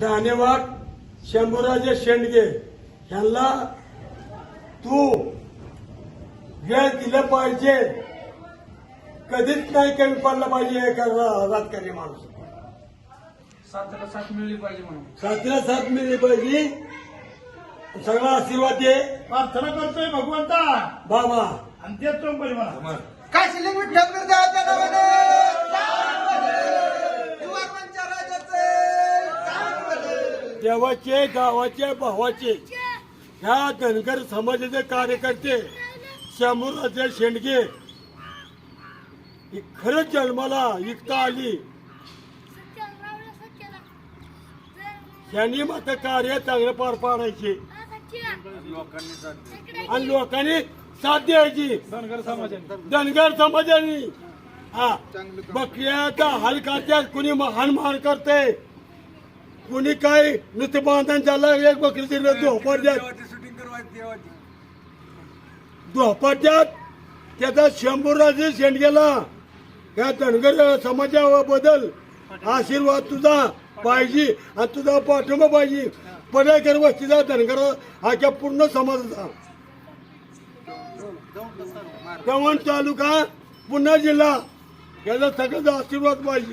धन्यवाद शंभूराजे शेंडगे ह्यांना तू वेळ दिलं पाहिजे. कधीच नाही कमी पडलं पाहिजे एका राजकारणी माणूस. साथला साथ मिळली पाहिजे म्हणून. साथीला साथ मिळली पाहिजे. सगळा आशीर्वाद दे. प्रार्थना करतोय भगवंता. बाबा. आणि देतो परी मला. काय शिल्लक देवाचे गावाचे भावाचे. ह्या धनगर समाजाचे कार्यकर्ते शंभूराजे शेंडगे. ही खरंच जन्माला इकता आली. यांनी मात्र कार्य चांगलं पार पाडायचे. आणि लोकांनी साथ द्यायची. धनगर समाजाने. धनगर समाजाने. हा. बकऱ्याचा हाल करतात कुणी हानमार करते कुणी काय नुसतं बांधण झालं एक बकरी दिलं झोपडतात झोपडतात त्याचा शंभूराजे शेंडगेला या धनगर समाजाबद्दल आशीर्वाद तुझा पाहिजे आणि तुझा पाठिंबा पाहिजे. पडेकर वस्तीचा धनगर आख्या पूर्ण समाजाचा. दमण तालुका पुन्हा जिल्हा. याचा सगळ्याचा आशीर्वाद पाहिजे.